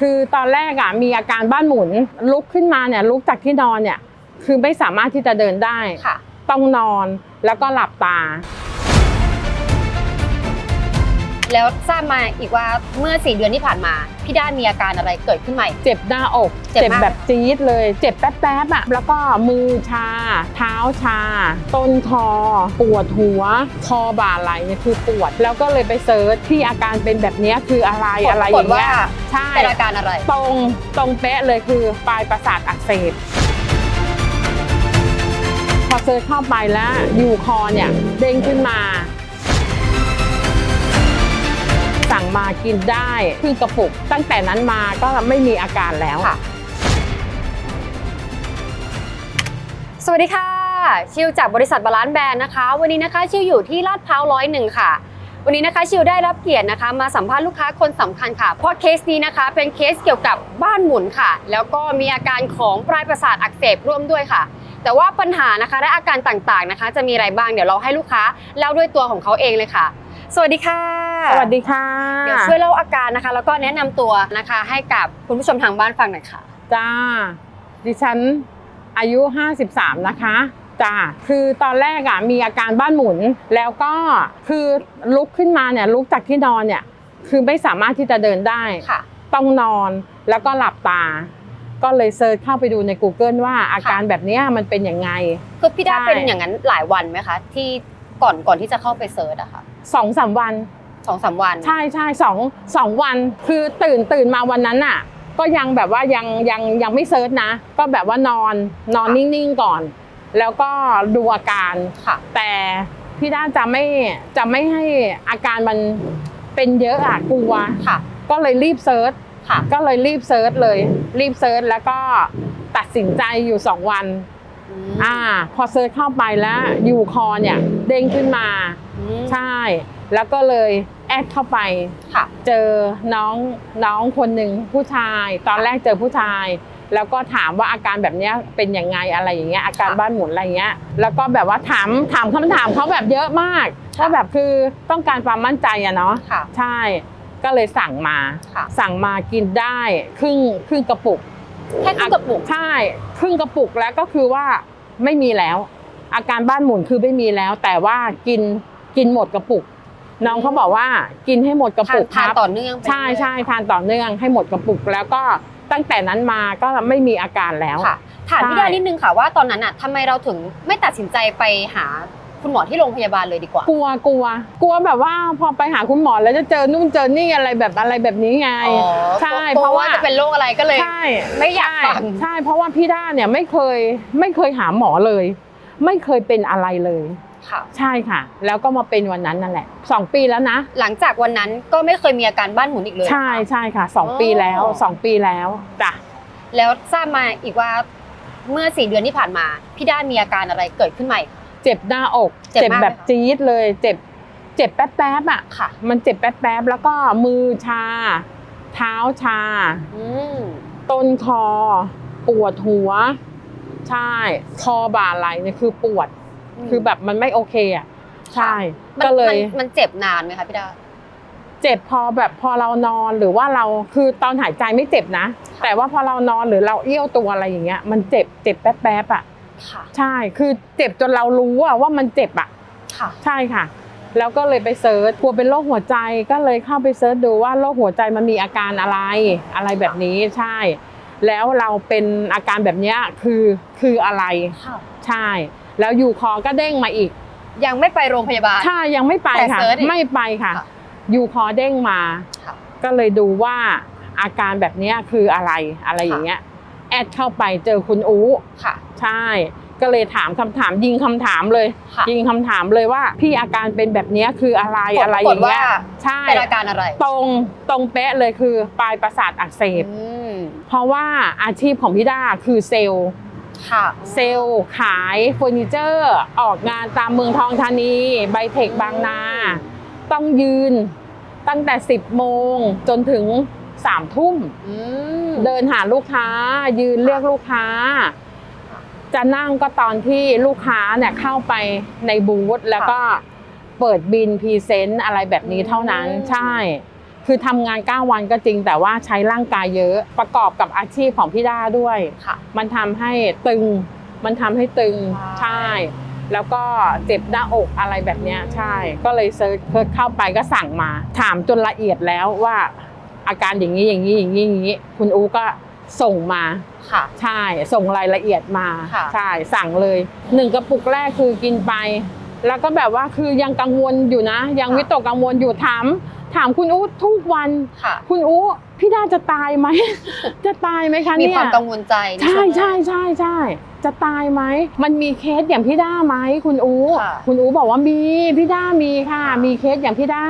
คือตอนแรกอะมีอาการบ้านหมุนลุกขึ้นมาเนี่ยลุกจากที่นอนเนี่ยคือไม่สามารถที่จะเดินได้ค่ะต้องนอนแล้วก็หลับตา แล้วทราบมาอีกว่าเมื่อ 4 เดือนที่ผ่านมา พี่ด้ามีอาการอะไรเกิดขึ้นใหม่ เจ็บหน้าอกเจ็บมาก แบบจี๊ดเลย เจ็บแป๊บๆอะแล้วก็มือชา เท้าชา ต้นคอ ปวดหัว คอบ่าไหล่เนี่ยคือปวด แล้วก็เลยไปเซิร์ชที่อาการเป็นแบบเนี้ยคืออะไรอะไรอปรากฏย่างเงี้ยว่าใช่ เป็นอาการอะไร ตรงตรงเป๊ะเลยคือปลายประสาทอักเสบพอเซิร์ชเข้าไปแล้วยูคอเนี่ยเด้งขึ้นมา สั่งมากินได้ครึ่งกระปุก ตั้งแต่นั้นมาก็ไม่มีอาการแล้วค่ะ สวัสดีค่ะ ชิวจากบริษัทบาลานซ์แบรนด์นะคะ วันนี้นะคะชิวอยู่ที่ลาดพร้าวร้อยหนึ่งค่ะ วันนี้นะคะชิวได้รับเกียรตินะคะ มาสัมภาษณ์ลูกค้าคนสำคัญค่ะ เพราะเคสนี้นะคะเป็นเคสเกี่ยวกับบ้านหมุนค่ะ แล้วก็มีอาการของปลายประสาทอักเสบร่วมด้วยค่ะแต่ว่าปัญหานะคะและอาการต่างๆนะคะ จะมีอะไรบ้างเดี๋ยวเราให้ลูกค้าเล่าด้วยตัวของเขาเองเลยค่ะ สวัสดีค่ะ สวัสดีค่ะ เดี๋ยวช่วยเล่าอาการนะคะ แล้วก็แนะนำตัวนะคะ ให้กับคุณผู้ชมทางบ้านฟังหน่อยค่ะจ้าดิฉันอายุ 53 นะคะจ้าคือตอนแรกอะมีอาการบ้านหมุน แล้วก็คือลุกขึ้นมาเนี่ยลุกจากที่นอนเนี่ยคือไม่สามารถที่จะเดินได้ค่ะต้องนอนแล้วก็หลับตา ก็เลยเซิร์ชเข้าไปดูใน Google ว่าอาการแบบเนี้ยมันเป็นยังไงคือพี่ด้าใช่เป็นอย่างนั้นหลายวันไหมคะ ที่ก่อนก่อนที่จะเข้าไปเซิร์ชอะค่ะสองสามวันส องสามวัน ใช่ใช่สองสองวันคือตื่นตื่นมาวันนั้นน่ะ ก็ยังแบบว่ายังยังยังไม่เซิร์ชนะ ก็แบบว่านอนนอนค่ะนิ่งๆก่อน แล้วก็ดูอาการค่ะ แต่พี่ด้าจะไม่จะไม่ให้อาการมันเป็นเยอะอะกลัวค่ะ ก็เลยรีบเซิร์ชค่ะก็เลยรีบเซิร์ชเลย รีบเซิร์ชแล้วก็ตัดสินใจอยู่สองวัน อืมอ่า พอเซิร์ชเข้าไปแล้วยูคอเนี่ยเด้งขึ้นมาอืมใช่ แล้วก็เลยแอดเข้าไปค่ะเจอน้องน้องคนหนึ่งผู้ชาย ตอนแรกเจอผู้ชาย แล้วก็ถามว่าอาการแบบเนี้ยเป็นยังไงอะไรอย่างเงี้ยอาการค่ะบ้านหมุนอะไรเงี้ย แล้วก็แบบว่าถามถามคำถามเขาแบบเยอะมากค่ะว่าแบบคือต้องการความมั่นใจอะเนาะค่ะใช่ ก็เลยสั่งมาค่ะสั่งมากินได้ครึ่งครึ่งกระปุก แค่ครึ่งกระปุกใช่ ครึ่งกระปุกแล้วก็คือว่าไม่มีแล้ว อาการบ้านหมุนคือไม่มีแล้ว แต่ว่ากินกินหมดกระปุก น้องเขาบอกว่ากินให้หมดกระทาปุนกคทานรับต่อเนื่องไปใช่เรื่อยๆใช่ทานต่อเนื่องให้หมดกระปุกแล้วก็ตั้งแต่นั้นมาก็ไม่มีอาการแล้วค่ะถามพี่ใช่ด้านิดนึงค่ะว่าตอนนั้นอะทำไมเราถึงไม่ตัดสินใจไปหา คุณหมอที่โรงพยาบาลเลยดีกว่า กลัวกลัว กลัวแบบว่าพอไปหาคุณหมอแล้วจะเจอนู่นเจอนี่อะไรแบบอะไรแบบนี้ไง อ๋อใช่กลัวเพราะว่าจะเป็นโรคอะไรก็เลย ใช่ไม่อยากฟัง ใช่ใช่เพราะว่าพี่ด้าเนี่ยไม่เคยไม่เคยหาหมอเลย ไม่เคยเป็นอะไรเลย ค่ะ ใช่ค่ะ แล้วก็มาเป็นวันนั้นนั่นแหละสองปีแล้วนะ หลังจากวันนั้นก็ไม่เคยมีอาการบ้านหมุนอีกเลย ใช่ใช่ค่ะสองอ๋อปีแล้วสองปีแล้วจ้ะ แล้วทราบมาอีกว่าเมื่อสี่เดือนที่ผ่านมา พี่ด้ามีอาการอะไรเกิดขึ้นใหม่ เจ็บหน้าอก เจ็บมากแบบจี๊ดเลย เจ็บ เจ็บแป๊บๆอะค่ะ มันเจ็บแป๊บๆแล้วก็มือชา เท้าชา อืมต้นคอ ปวดหัว ใช่ คอบ่าไหล่เนี่ยคือปวด คือแบบมันไม่โอเคอะ ใช่ มันก็เลย มันมันเจ็บนานไหมคะพี่ด้าเจ็บพอแบบพอเรานอนหรือว่าเราคือตอนหายใจไม่เจ็บนะ แต่ว่าพอเรานอนหรือเราเอี้ยวตัวอะไรอย่างเงี้ย มันเจ็บเจ็บแป๊บๆอะ ค่ะ ใช่ คือเจ็บจนเรารู้อะว่ามันเจ็บอะค่ะ ใช่ค่ะ แล้วก็เลยไปเซิร์ชกลัวเป็นโรคหัวใจก็เลยเข้าไปเซิร์ชดูว่าโรคหัวใจมันมีอาการอะไรอะไรแบบนี้ใช่ แล้วเราเป็นอาการแบบเนี้ยคือคืออะไรค่ะใช่ แล้วอยู่คอก็เด้งมาอีก ยังไม่ไปโรงพยาบาลใช่ยังไม่ไปแต่ค่ะเซิร์ชอีกไม่ไปค่ะค่ะ อยู่คอเด้งมาค่ะก็เลยดูว่าอาการแบบเนี้ยคืออะไรอะไรอย่างเงี้ย แอดเข้าไปเจอคุณอู๋ค่ะ ใช่ ก็เลยถามคำถามยิงคำถามเลย ค่ะยิงคำถามเลยว่า พี่อาการเป็นแบบเนี้ยคืออะไรผลอะไรปอรากฏย่างเงี้ยว่า ใช่ เป็นอาการอะไรตรงตรงเป๊ะเลยคือปลายประสาทอักเสบ อืมเพราะว่าอาชีพของพี่ด้าคือเซลล์ ค่ะเซลล์ ขายเฟอร์นิเจอร์ ออกงานตามเมืองทองธานีไบเทคบางนา ต้องยืนตั้งแต่ 10 โมงจนถึง 3ทุ่มอืมเดินหาลูกค้า ยืนเรียกลูกค้า จะนั่งก็ตอนที่ลูกค้าเนี่ยเข้าไปในบูธแล้วก็เปิดบินพรีเซนต์อะไรแบบนี้เท่านั้นอืมใช่ คือทำงาน 9 วันก็จริง แต่ว่าใช้ร่างกายเยอะประกอบกับอาชีพของพี่ด้าด้วยค่ะมันทำให้ตึง มันทำให้ตึงใช่ใช่แล้วก็เจ็บหน้าอกอะไรแบบเนี้ยใช่ ก็เลยเซิร์ชเพิร์ชเข้าไปก็สั่งมา ถามจนละเอียดแล้วว่า อาการอย่างนี้อย่างนี้อย่างนี้อย่างนี้ คุณอูก็ส่งมาค่ะ ใช่ส่งรายละเอียดมาค่ะใช่สั่งเลยหนึ่งกระปุกแรกคือกินไป แล้วก็แบบว่าคือยังกังวลอยู่นะ ยังวิตกกังวลอยู่ถามถามคุณอูทุกวันค่ะคุณอูพี่ด้าจะตายไหมจะตายไหมคะมีเนี่ยความกังวลใจนใช่วงแรกใช่ใช่ใช่ จะตายไหม มันมีเคสอย่างพี่ด้าไหมคุณอูค่ะคุณอูบอกว่ามีพี่ด้ามีค่ะ มีเคสอย่างพี่ด้า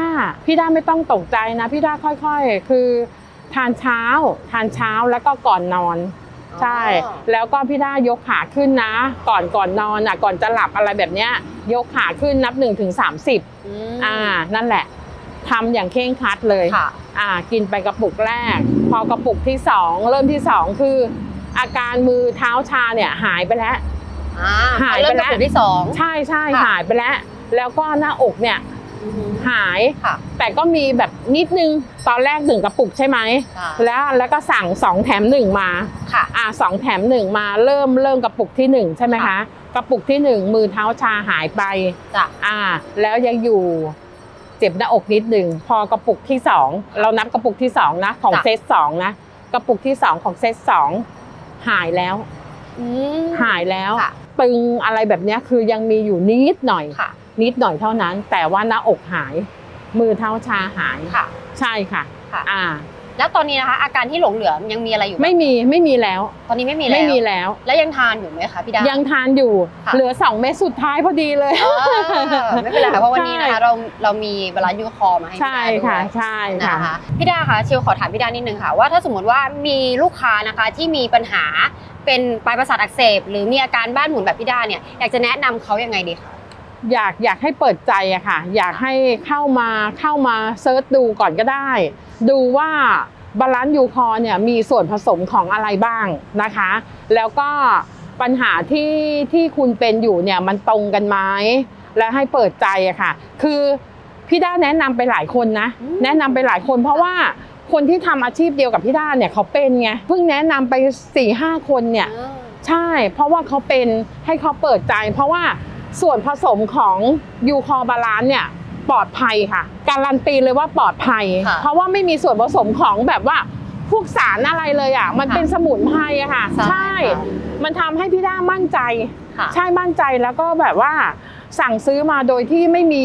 พี่ด้าไม่ต้องตกใจนะ พี่ด้าค่อยๆ คือ ทานเช้า ทานเช้าแล้วก็ก่อนนอน ใช่ อ๋อ แล้วก็พี่ด้ายกขาขึ้นนะ ก่อนก่อนนอนอะ ก่อนจะหลับอะไรแบบเนี้ย ยกขาขึ้นนับ1นถึงสามสิบอืมอ่า นั่นแหละทำอย่างเคร่งครัดเลย ค่ะ อ่ากินไปกระปุกแรก พอกระปุกที่สองเริ่มที่สองคือ อาการมือเท้าชาเนี่ยหายไปแล้วอ่าหายไปเริ่มแล้จาวกกลุ่มที่สองใช่ใช่ค่ะหายไปแล้ว แล้วก็หน้าอกเนี่ยอือฮึหายค่ะแต่ก็มีแบบนิดนึงตอนแรกหนึ่งกระปุกใช่ไหมค่ะแล้วแล้วก็สั่งสองแถมหนึ่งมาค่ะอ่าสองแถมหนึ่งมาเริ่มเริ่มกระปุกที่หนึ่งใช่ไหมคะค่ะกระปุกที่หนึ่งมือเท้าชาหายไปจ้ะอ่า แล้วยังอยู่เจ็บหน้าอกนิดหนึ่งพอกระปุกที่สองเรานับกระปุกที่สองนะของจ้ะเซตสองนะกระปุกที่สองของเซตสอง หายแล้ว อืม หายแล้วค่ะ ตึงอะไรแบบเนี้ยคือยังมีอยู่นิดหน่อย ค่ะ นิดหน่อยเท่านั้น แต่ว่าหน้าอกหาย มือเท้าชาหาย ค่ะ ใช่ค่ะ ค่ะ อ่า แล้วตอนนี้นะคะ อาการที่หลงเหลือยังมีอะไรอยู่บ้างไม่มีไม่มีแล้ว ตอนนี้ไม่มีแล้วไม่มีแล้ว แล้วยังทานอยู่ไหมคะพี่ดา ยังทานอยู่ค่ะเหลือสองเม็ดสุดท้ายพอดีเลยเออไม่เป็นไรค่ะเพราะวันนี้นะคะใช่เราเรามีบาลานซ์ยูคอร์มาให้พี่ใช่ดาด้วยค่ะใช่นะค่ะคะพี่ดาคะเชียวขอถามพี่ดานิดนึงค่ะว่าถ้าสมมติว่ามีลูกค้านะคะที่มีปัญหาเป็นปลายประสาทอักเสบ หรือมีอาการบ้านหมุนแบบพี่ดาเนี่ยอยากจะแนะนำเขายังไงดีคะ อยากอยากให้เปิดใจอะค่ะ อยากให้เข้ามาเข้ามาเซิร์ชดูก่อนก็ได้ ดูว่าบาลานซ์ยูคอร์เนี่ยมีส่วนผสมของอะไรบ้างนะคะ แล้วก็ปัญหาที่ที่คุณเป็นอยู่เนี่ยมันตรงกันไหมและให้เปิดใจอะค่ะ คือพี่ด้าแนะนำไปหลายคนนะอืมแนะนำไปหลายคน เพราะว่าคนที่ทำอาชีพเดียวกับพี่ด้าเนี่ยเขาเป็นไงเพิ่งแนะนำไป4ี่ห้าคนเนี่ยอ่าใช่ เพราะว่าเขาเป็นให้เขาเปิดใจ เพราะว่า ส่วนผสมของยูคอบาลานเนี่ยปลอดภัยค่ะ การันตีเลยว่าปลอดภัยค่ะเพราะว่าไม่มีส่วนผสมของแบบว่าพวกสารอะไรเลยอะ มันค่ะเป็นสมุนไพรอะค่ะ ใช่ใช่มันทำให้พี่ด้ามั่นใจค่ะใช่มั่นใจแล้วก็แบบว่าสั่งซื้อมาโดยที่ไม่มี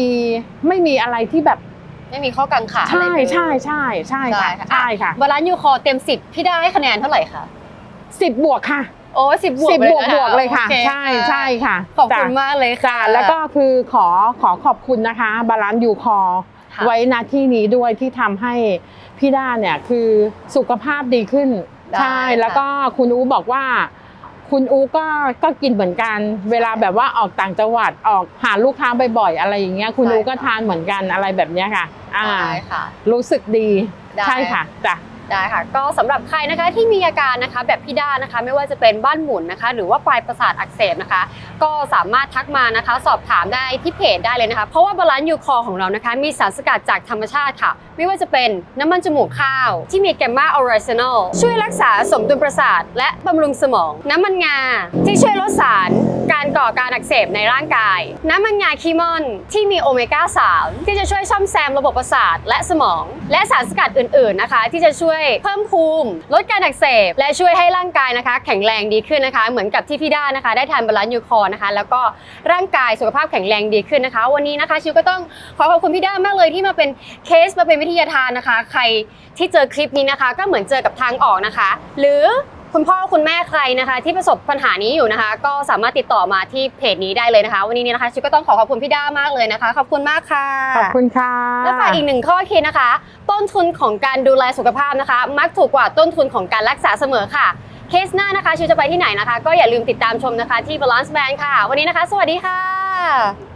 ไม่มีอะไรที่แบบไม่มีข้อกังขาอะไรใช่เลยใช่ใช่ใช่ค่ะได้ค่ะใช่ค่ะบาลานซ์ยูคอร์เต็มสิบพี่ดาให้คะแนนเท่าไหร่คะสิบบวกค่ะ โอ้สิบบวกสิบเลยบวกนะบวกเลยค่ะโอใช่ใช่ค่ะ ขอบคุณจ้ะมากเลยค่ะจ้าแล้วก็คือขอขอขอบคุณนะคะบาลานซ์ยูคอค่ะไว้ณที่นี้ด้วยที่ทำให้พี่ด้าเนี่ยคือสุขภาพดีขึ้นได้ใช่แล้วก็คุณอูบอกว่า คุณอูก็ก็กินเหมือนกัน เวลาแบบว่าออกต่างจังหวัดออกหาลูกค้าบ่อยๆอะไรอย่างเงี้ยคุณใช่อูก็ค่ะทานเหมือนกันอะไรแบบเนี้ยค่ะ อ่าได้ค่ะรู้สึกดีได้ใช่ค่ะจ้ะ ได้ค่ะก็สำหรับใครนะคะที่มีอาการนะคะแบบพี่ด้านะคะ ไม่ว่าจะเป็นบ้านหมุนนะคะ หรือว่าปลายประสาทอักเสบนะคะ ก็สามารถทักมานะคะ สอบถามได้ที่เพจได้เลยนะคะ เพราะว่าบาลานซ์ยูคอของเรานะคะ มีสารสกัดจากธรรมชาติค่ะ ไม่ว่าจะเป็นน้ำมันจมูกข้าว ที่มีแกมมาออริจินอลช่วยรักษาสมดุลประสาท และบำรุงสมอง น้ำมันงา ที่ช่วยลดสารการก่อการอักเสบในร่างกาย น้ำมันงาคีมอนที่มีโอเมก้า3ที่จะช่วยซ่อมแซมระบบประสาทและสมอง และสารสกัดอื่น ๆนะคะ ที่จะช่วยเพิ่มภูมิ ลดการอักเสบ และช่วยให้ร่างกายนะคะ แข็งแรงดีขึ้นนะคะ เหมือนกับที่พี่ด้านะคะ ได้ทานบาลานซ์ยูคอนะคะ แล้วก็ร่างกายสุขภาพแข็งแรงดีขึ้นนะคะ วันนี้นะคะชิวก็ต้องขอขอบคุณพี่ด้ามากเลยที่มาเป็นเคสมาเป็นวิทยาทานนะคะ ใครที่เจอคลิปนี้นะคะ ก็เหมือนเจอกับทางออกนะคะ หรือ คุณพ่อคุณแม่ใครนะคะ ที่ประสบปัญหานี้อยู่นะคะ ก็สามารถติดต่อมาที่เพจนี้ได้เลยนะคะ วันนี้เนี่ยนะคะชิวก็ต้องขอขอบคุณพี่ด้ามากเลยนะคะ ขอบคุณมากค่ะ ขอบคุณค่ะ และฝากอีกหนึ่งข้อคิดนะคะ ต้นทุนของการดูแลสุขภาพนะคะ มักถูกกว่าต้นทุนของการรักษาเสมอค่ะ เคสหน้านะคะชิวจะไปที่ไหนนะคะ ก็อย่าลืมติดตามชมนะคะที่ Balance Band ค่ะ วันนี้นะคะ สวัสดีค่ะ